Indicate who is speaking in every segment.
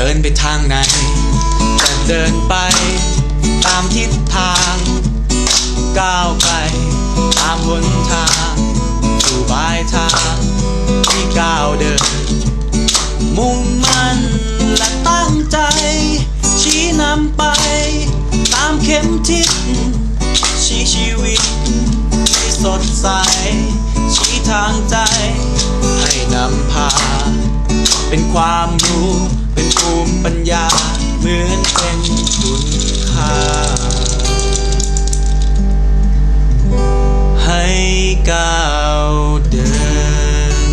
Speaker 1: เดินไปทางไหนจะเดินไป ตามทิศทาง ก้าวไป ตามหนทางสู่ปลายทางที่ก้าวเดิน มุ่งมั่นและตั้งใจ ชี้นำไป ตามเข็มทิศชี้ชีวิตให้สดใส ชี้ทางใจ ให้นำพา เป็นความรู้ เป็นภูมิปัญญา เหมือนเป็นคุณค่า ให้ก้าวเดิน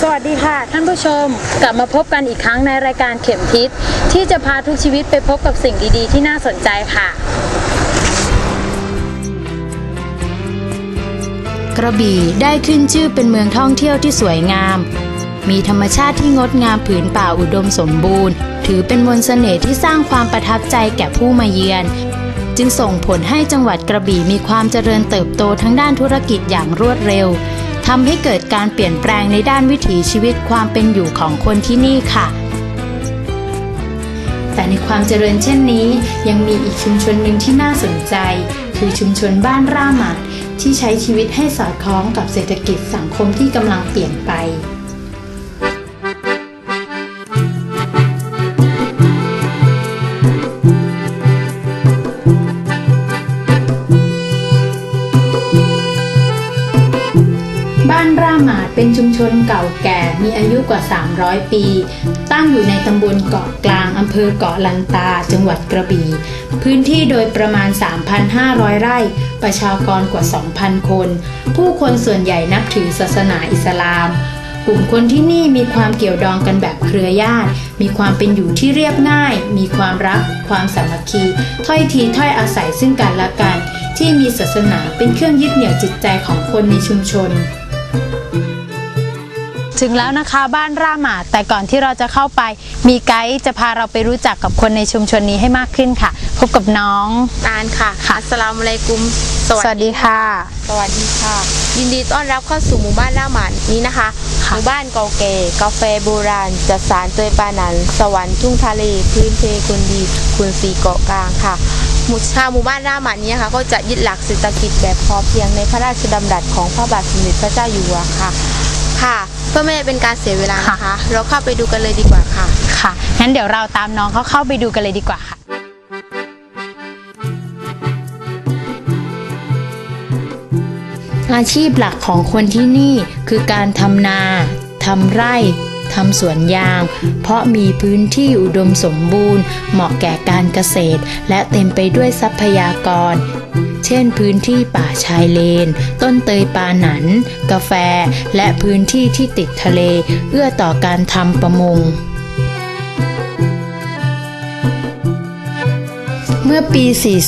Speaker 2: สวัสดีค่ะ ท่านผู้ชมกลับมาพบกันอีกครั้งในรายการเข็มทิศที่จะพาทุกชีวิตไปพบกับสิ่งดีๆ ที่น่าสนใจค่ะ
Speaker 3: ระบี่ได้ขึ้นชื่อเป็นเมืองท่องเที่ยวที่สวยงาม มีธรรมชาติที่งดงามผืนป่าอุดมสมบูรณ์ ถือเป็นมนต์เสน่ห์ที่สร้างความประทับใจแก่ผู้มาเยือน จึงส่งผลให้จังหวัดกระบี่มีความเจริญเติบโตทั้งด้านธุรกิจอย่างรวดเร็วทำให้เกิดการเปลี่ยนแปลงในด้านวิถีชีวิตความเป็นอยู่ของคนที่นี่ค่ะแต่ในความเจริญเช่นนี้ ยังมีอีกชุมชนหนึ่งที่น่าสนใจ คือชุมชนบ้านร่าหมัด ที่ใช้ชีวิตให้สอดคล้องกับเศรษฐกิจสังคมที่กำลังเปลี่ยนไปบ้านร่าหมาดเป็นชุมชนเก่าแก่มีอายุกว่า 300 ปี ตั้งอยู่ในตำบลเกาะกลางอำเภอเกาะลันตา จังหวัดกระบี่ พื้นที่โดยประมาณ 3,500 ไร่ ประชากรกว่า 2,000 คน ผู้คนส่วนใหญ่นับถือศาสนาอิสลาม กลุ่มคนที่นี่มีความเกี่ยวดองกันแบบเครือญาติ มีความเป็นอยู่ที่เรียบง่าย มีความรัก ความสามัคคี ถ้อยทีถ้อยอาศัยซึ่งกันและกัน ที่มีศาสนาเป็นเครื่องยึดเหนี่ยวจิตใจของคนในชุมชน
Speaker 2: ถึงแล้วนะคะบ้านร่าหมาดแต่ก่อนที่เราจะเข้าไป มีไกด์จะพาเราไปรู้จักกับคนในชุมชนนี้ให้มากขึ้นค่ะ พบกับน้อง
Speaker 4: นานค่ะอัสสลามุอะลัยกุม
Speaker 2: สวัสดีค่ะ
Speaker 4: สวัสดีค่ะ ยินดีต้อนรับเข้าสู่หมู่บ้านล่าหมานนี้นะคะห
Speaker 2: ค่ะ
Speaker 4: มู่บ้านเก่าแก่กาแฟโบราณจัดสารเตยปานันสวรรค์ทุ่งทะเลพื้นเพคนดีคุณสีเกาะกลางค่ะหมู่ชาวหมู่บ้านล่าหมานนี้นะคะก็จะยึดหลักเศรษฐกิจแบบพอเพียงในพระราชดำรัสของพระบาทสมเด็จพระเจ้าอยู่หัวค่ะ ค่ะเพื่อไม่ให้เป็นการเสียเวลานะคะ เราเข้าไปดูกันเลยดีกว่าค่ะ
Speaker 2: ค่ะงั้นเดี๋ยวเราตามน้องเขาเข้าไปดูกันเลยดีกว่าค่ะ
Speaker 3: อาชีพหลักของคนที่นี่คือการทำนาทำไร่ทำสวนยาง เพราะมีพื้นที่อุดมสมบูรณ์ เหมาะแก่การเกษตร และเต็มไปด้วยทรัพยากร เช่นพื้นที่ป่าชายเลน ต้นเตยปาหนัน กาแฟ และพื้นที่ที่ติดทะเล เอื้อต่อการทำประมง เมื่อปี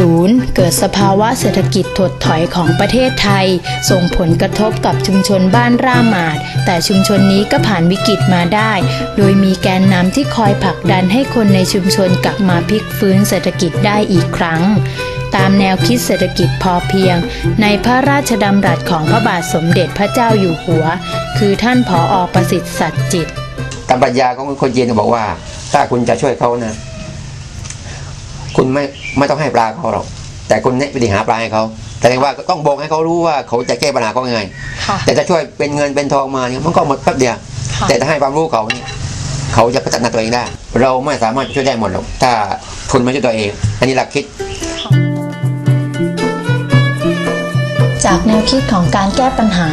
Speaker 3: 40 เกิดสภาวะเศรษฐกิจถดถอยของประเทศไทย ส่งผลกระทบกับชุมชนบ้านร่าหมาดแต่ชุมชนนี้ก็ผ่านวิกฤตมาได้ โดยมีแกนนำที่คอยผลักดันให้คนในชุมชนกลับมาพลิกฟื้นเศรษฐกิจได้อีกครั้งตามแนวคิดเศรษฐกิจพอเพียง ในพระราชดำรัสของพระบาทสมเด็จพระเจ้าอยู่หัว คือท่านผออประสิทธิ์สัจจิต
Speaker 5: ตามปรัชญาของคนจีนบอกว่า ถ้าคุณจะช่วยเขานะ คุณไม่ไม่ต้องให้ปลาเขาหรอก แต่คุณเน้นวิธีหาปลาให้เขาแต่ว่าก็ต้องบอกให้เขารู้ว่าเขาจะแก้ปัญหาเขายังไง
Speaker 2: ค่ะ
Speaker 5: แต่จะช่วยเป็นเงินเป็นทองมาเนี่ยมันก็หมดแป๊บเดียว
Speaker 2: ค่ะ
Speaker 5: แต่ถ้าให้ความรู้เขาเนี่ยเขาจะพัฒนาตัวเองได้ เราไม่สามารถช่วยได้หมดหรอก ถ้าคุณไม่ช่วยตัวเอง อันนี้หลักคิด
Speaker 3: จากแนวคิดของการแก้ปัญหา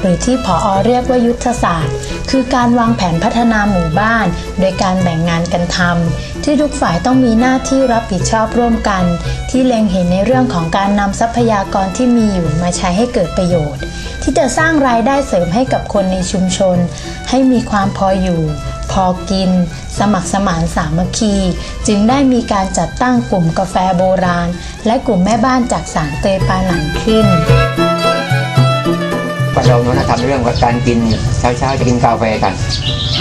Speaker 3: หรือที่ผออเรียกว่ายุทธศาสตร์ คือการวางแผนพัฒนาหมู่บ้าน โดยการแบ่งงานกันทำที่ทุกฝ่ายต้องมีหน้าที่รับผิดชอบร่วมกัน ที่เล็งเห็นในเรื่องของการนำทรัพยากรที่มีอยู่มาใช้ให้เกิดประโยชน์ ที่จะสร้างรายได้เสริมให้กับคนในชุมชน ให้มีความพออยู่ พอกิน สมัครสมานสามัคคี จึงได้มีการจัดตั้งกลุ่มกาแฟโบราณ และกลุ่มแม่บ้านจากสารเตยปาหลันขึ้น
Speaker 5: บ้านเราเนาะทำเรื่องว่าการกินเช้าเช้าๆจะกินกาแฟกัน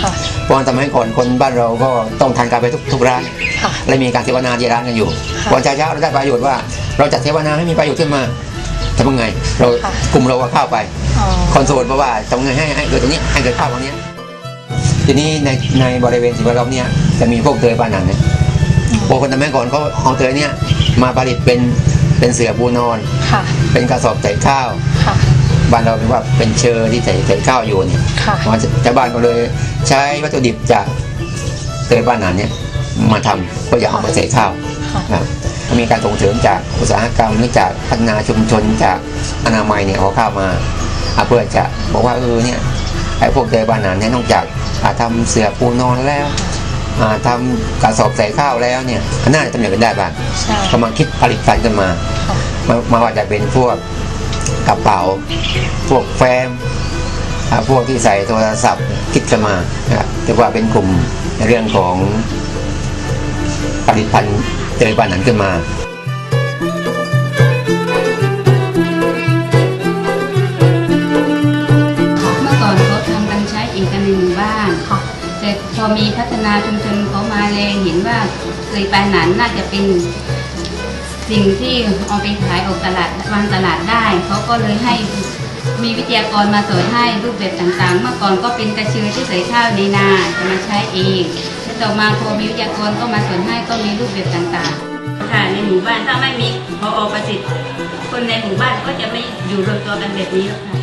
Speaker 2: ค่ะ
Speaker 5: เพราะสมัยก่อนคนบ้านเราก็ต้องทานกาแฟทุกทุกร้าน
Speaker 2: ค่ะ
Speaker 5: และมีการเสวนาที่ร้านกันอยู่
Speaker 2: ค่ะ
Speaker 5: วันเช้าๆเราได้ประโยชน์ว่า เราจัดเสวนาให้มีประโยชน์ขึ้นมาทำยังไง เรา
Speaker 2: ค่ะ
Speaker 5: กลุ่มเราก็เข้าไป
Speaker 2: อ๋อ
Speaker 5: คอนโซลเพราะว่าตรงนี้ให้ให้เกิดตรงนี้ให้เกิดภาพตรงเนี้ยทีนี้ในในบริเวณสิ่งแวดล้อมเนี่ยจะมีพวกเตยปานันเนี่ยพวกคนสมัยก่อนเขาเอาเตยเนี่ยมาผลิตเป็นเป็นเสือปูนอน
Speaker 2: ค่ะ
Speaker 5: เป็นกระสอบใส่ข้าว
Speaker 2: ค่ะ
Speaker 5: บ้านเราเรียกว่าเป็นเชอร์ที่ใส่ใส่ข้าวอยู่เนี่ย
Speaker 2: ค่ะ
Speaker 5: มาชาวบ้านก็เลยใช้วัตถุดิบจากเตยปานันเนี่ยมาทำเพื่อจะเอาไปใส่ข้าว
Speaker 2: ค่ะ
Speaker 5: ครับมีการส่งเสริมจากอุตสาหกรรมหรือจากพัฒนาชุมชนจากอนามัยเนี่ยเอาข้าวมาอะเพื่อจะบอกว่าเออเนี่ยไอ้พวกเตยบานานเนี่ยนอกจากอะทำเสือปูนอนแล้วอะทำกระสอบใส่ข้าวแล้วเนี่ยอันน่าจะทำอย่างอื่นได้บ้าง
Speaker 2: ใช่
Speaker 5: ก็มาคิดผลิตภัณฑ์กันมา
Speaker 2: ค่ะ
Speaker 5: มามาว่าจะเป็นพวก กระเป๋า พวกแฟ้มพวกที่ใส่โทรศัพท์คิดกันมานะครับเรียกว่าเป็นกลุ่มเรื่องของผลิตภัณฑ์เตยบานานขึ้นมา
Speaker 6: เมื่อก่อนเขาทำกันใช้เองกันในหมู่บ้านแต่พอมีพัฒนาชุมชนเขามาแรงเห็นว่าเคยปลายหนันน่าจะเป็น สิ่งที่เอาไปขายออกตลาดวางตลาดได้เขาก็เลยให้มีวิทยากรมาสอนให้รูปแบบต่างๆ เมื่อก่อนก็เป็นกระเชือที่ใส่ข้าวในนาจะมาใช้เองแล้วต่อมาพอมีวิทยากรก็มาสอนให้ก็มีรูปแบบต่างๆ ค่ะในหมู่บ้านถ้าไม่มีพอประสิทธิ์คนในหมู่บ้านก็จะไม่อยู่รวมตัวกันแบบนี้หรอกค่ะ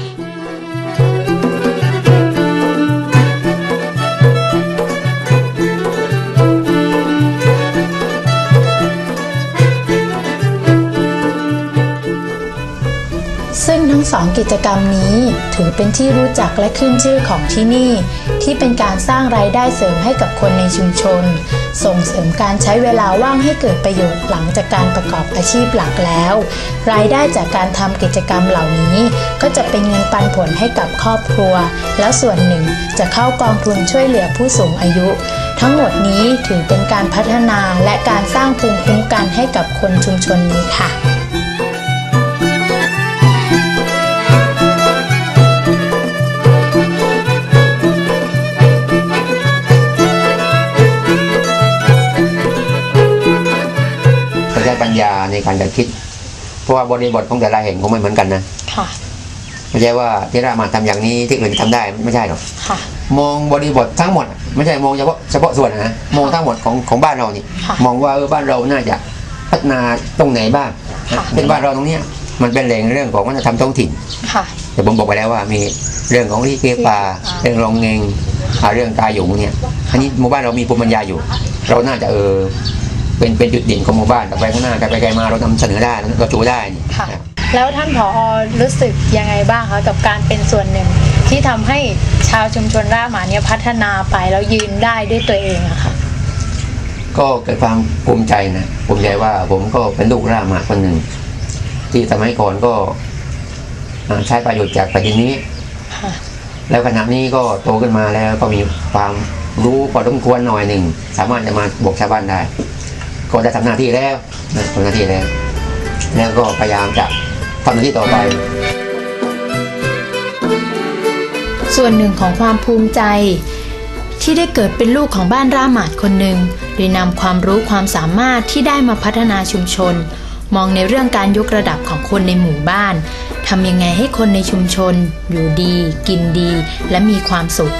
Speaker 3: ทั้งสองกิจกรรมนี้ถือเป็นที่รู้จักและขึ้นชื่อของที่นี่ ที่เป็นการสร้างรายได้เสริมให้กับคนในชุมชน ส่งเสริมการใช้เวลาว่างให้เกิดประโยชน์หลังจากการประกอบอาชีพหลักแล้ว รายได้จากการทำกิจกรรมเหล่านี้ ก็จะเป็นเงินปันผลให้กับครอบครัว แล้วส่วนหนึ่งจะเข้ากองทุนช่วยเหลือผู้สูงอายุ ทั้งหมดนี้ถือเป็นการพัฒนาและการสร้างภูมิคุ้มกันให้กับคนชุมชนนี้ค่ะ
Speaker 5: ใช้ปัญญาในการจะคิด เพราะว่าบริบทของแต่ละแห่งก็ไม่เหมือนกันนะ
Speaker 2: ค่ะ
Speaker 5: ไม่ใช่ว่าที่รามาทำอย่างนี้ที่อื่นทำได้ไม่ใช่หรอก
Speaker 2: ค่ะ
Speaker 5: มองบริบททั้งหมด ไม่ใช่มองเฉพาะเฉพาะส่วนนะมองทั้งหมดของของบ้านเรานี่
Speaker 2: ค่ะ
Speaker 5: มองว่าเออบ้านเราน่าจะพัฒนาตรงไหนบ้าง
Speaker 2: ค่ะ
Speaker 5: เป็นบ้านเราตรงเนี้ยมันเป็นแหล่งเรื่องของวัฒนธรรมท้องถิ่น
Speaker 2: ค่ะ
Speaker 5: แต่ผมบอกไปแล้วว่ามีเรื่องของลิเกป่า
Speaker 2: อ่า
Speaker 5: เรื่องรองเงงอ่าเรื่องกาหยงเนี่ยอันนี้หมู่บ้านเรามีภูมิปัญญาอยู่ เราน่าจะเออ เป็นเป็นจุดเด่นของหมู่บ้านต่อไปข้างหน้าใครไปใครมาเรานำเสนอได้เราชูได้นี่
Speaker 2: ค่ะแล้วท่านผอรู้สึกยังไงบ้างคะกับการเป็นส่วนหนึ่ง ที่ทำให้ชาวชุมชนร่าหมาเนี่ยพัฒนาไปแล้วยืนได้ด้วยตัวเองอะค่ะ
Speaker 5: ก็เกิดความภูมิใจนะภูมิใจว่าผมก็เป็นลูกร่าหมาคนหนึ่ง ที่สมัยก่อนก็อ่าใช้ประโยชน์จากแผ่นดินนี้
Speaker 2: ค่ะ
Speaker 5: แล้วขณะนี้ก็โตขึ้นมาแล้วก็มีความรู้พอสมควรหน่อยหนึ่ง สามารถจะมาบอกชาวบ้านได้ ก็ได้ทำหน้าที่แล้วนะทำหน้าที่แล้ว แล้วก็พยายามจะทำหน้าที่ต่อไป
Speaker 3: ส่วนหนึ่งของความภูมิใจ ที่ได้เกิดเป็นลูกของบ้านร่าหมาดคนหนึ่งโดยนำความรู้ความสามารถที่ได้มาพัฒนาชุมชน มองในเรื่องการยกระดับของคนในหมู่บ้านทำยังไงให้คนในชุมชน อยู่ดี กินดี และมีความสุข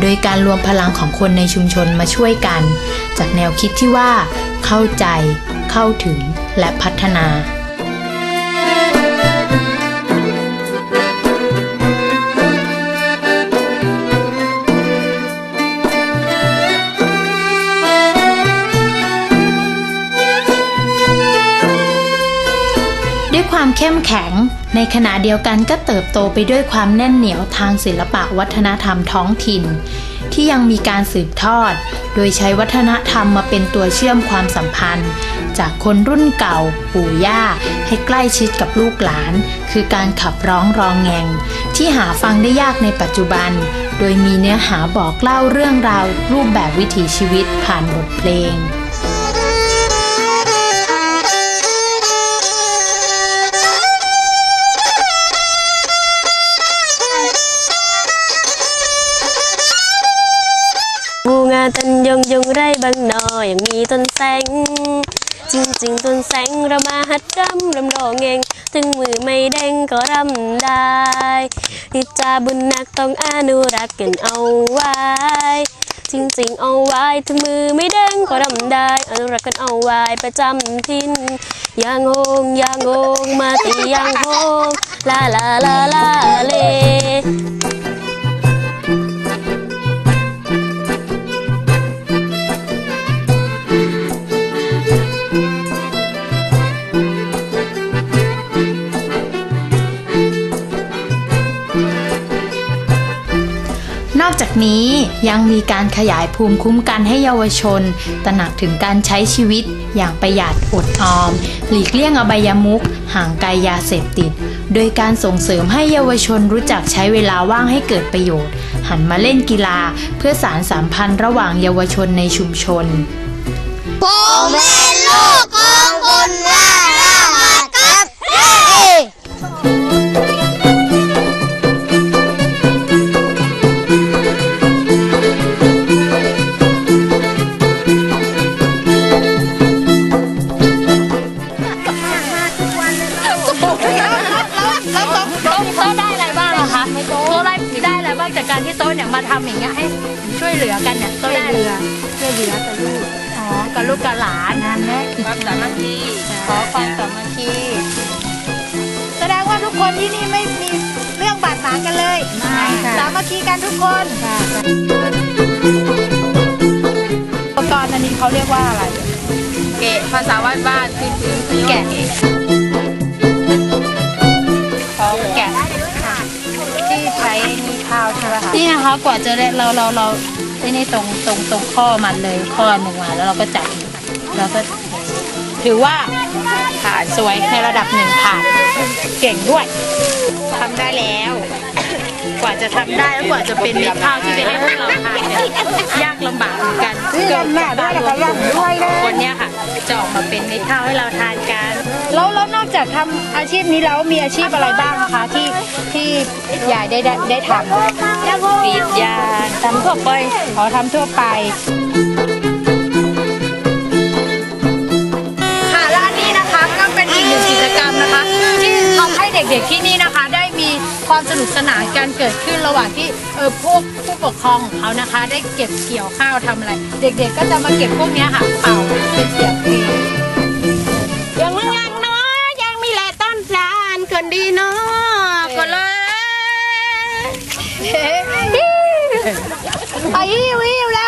Speaker 3: โดยการรวมพลังของคนในชุมชนมาช่วยกัน จากแนวคิดที่ว่า เข้าใจ เข้าถึง และพัฒนาด้วยความเข้มแข็ง ในขณะเดียวกันก็เติบโตไปด้วยความแน่นเหนียวทางศิลปะวัฒนธรรมท้องถิ่น ที่ยังมีการสืบทอด โดยใช้วัฒนธรรมมาเป็นตัวเชื่อมความสัมพันธ์ จากคนรุ่นเก่า ปู่ย่า ให้ใกล้ชิดกับลูกหลาน คือการขับร้องรองแงง ที่หาฟังได้ยากในปัจจุบัน โดยมีเนื้อหาบอกเล่าเรื่องราวรูปแบบวิถีชีวิตผ่านบทเพลง
Speaker 7: อยังมีต้นแสงจิริงๆจนแสงเระมาหัดรำรำรองเองถึงมือไม่แดงก็รำได้นิจาบุญนักต้องอนุรักษ์กันเอาไว้ จริงๆเอาไว้ถึงมือไม่แดงก็รำได้ อนุรักษ์กันเอาไว้ประจำทินยางโงงยางโงมาตียางโงงลาลาลาลาเล
Speaker 3: อกจากนี้ยังมีการขยายภูมิคุ้มกันให้เยาวชน ตระหนักถึงการใช้ชีวิตอย่างประหยัดอดออม หลีกเลี่ยงอบายมุขห่างไกลยาเสพติด โดยการส่งเสริมให้เยาวชนรู้จักใช้เวลาว่างให้เกิดประโยชน์ หันมาเล่นกีฬาเพื่อสารสัมพันธ์ระหว่างเยาวชนในชุมชน
Speaker 8: ผมเป็นลูกของคนล่า เรื่
Speaker 2: องบาดหมางกันเลยสามัคคีกันทุกคนอุปกรณ์อันนี้เขาเรียกว่าอะไร
Speaker 4: เกะภาษาบ้านบ้านพื้นพื้นพื้น
Speaker 2: แกะของแกะที่ใช้มีข้าวใช่ไหมคะนี่นะคะกว่าจะได้เราเราเราไอ้นี่ตรงตรงตรงข้อมันเลยข้อหนึ่งมาแล้วเราก็จับแล้วก็ถือว่าผ่านสวยในระดับหนึ่งผ่านเก่งด้วยทำได้แล้ว กว่าจะทำได้แล้วกว่าจะเป็นเม็ดข้าวที่จะให้พวกเราทานเนี่ยยากลำบากเหมือนกันเกิดจากการรวมกลุ่มคนเนี้ยค่ะจะออกมาเป็นเม็ดข้าวให้เราทานกัน แล้วแล้วนอกจากทำอาชีพนี้แล้วมีอาชีพอะไรบ้างคะที่ที่ยายได้ได้ได้ทำกรีดยางทำทั่วไปขอทำทั่วไป ค่ะและอันนี้นะคะก็เป็นอีกหนึ่งกิจกรรมนะคะ ที่ทำให้เด็กๆที่นี่นะคะ ได้ ความสนุกสนานการเกิดขึ้นระหว่างที่เออพวกผู้ปกครองของเขานะคะ ได้เก็บเกี่ยวข้าวทำอะไร เด็กๆก็จะมาเก็บพวกเนี้ยค่ะเป่าเป็นเสียงเพลง
Speaker 7: ยังไม่ยังเนาะยังมีแหละต้นปลานคนดีเนาะก็เลย
Speaker 2: ไปวิวแล้ว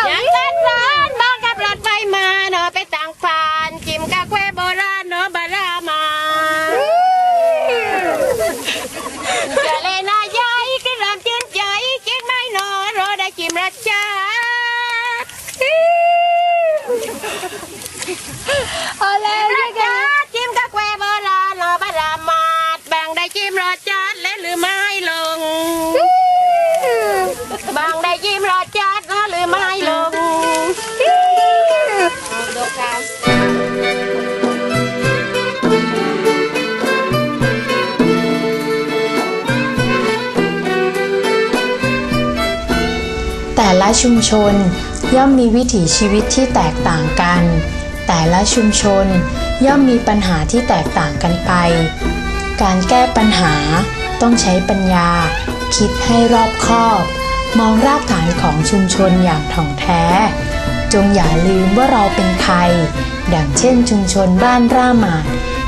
Speaker 7: ดูกันแต่ละ
Speaker 3: ชุมชนย่อมมีวิถีชีวิตที่แตกต่างกัน แต่ละชุมชนย่อมมีปัญหาที่แตกต่างกันไป การแก้ปัญหาต้องใช้ปัญญา คิดให้รอบคอบ มองรากฐานของชุมชนอย่างถ่องแท้ จงอย่าลืมว่าเราเป็นใคร ดังเช่นชุมชนบ้านร่าหมาด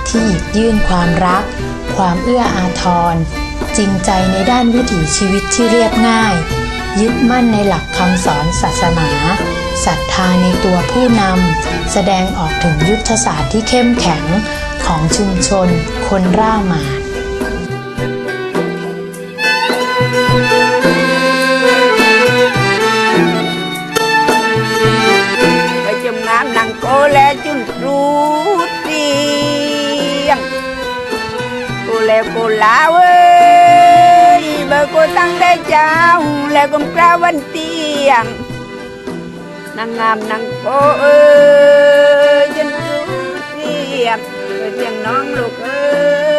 Speaker 3: ที่หยิบยื่นความรัก ความเอื้ออาทร จริงใจในด้านวิถีชีวิตที่เรียบง่าย ยึดมั่นในหลักคำสอนศาสนาศรัทธาในตัวผู้นำ แสดงออกถึงยุทธศาสตร์ที่เข้มแข็งของชุมชนคนร่าหมาด
Speaker 9: ลโกลาเว้ยเบอร์โกตั้งได้เจ้า แล้วกมกล้าวันเตียงนางงามนางโกเอ้ยจุนรู้เสียบเสียงน้องลูกเอ้ย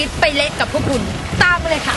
Speaker 2: วิตไปเละกับพวกคุณ ตามมาเลยค่ะ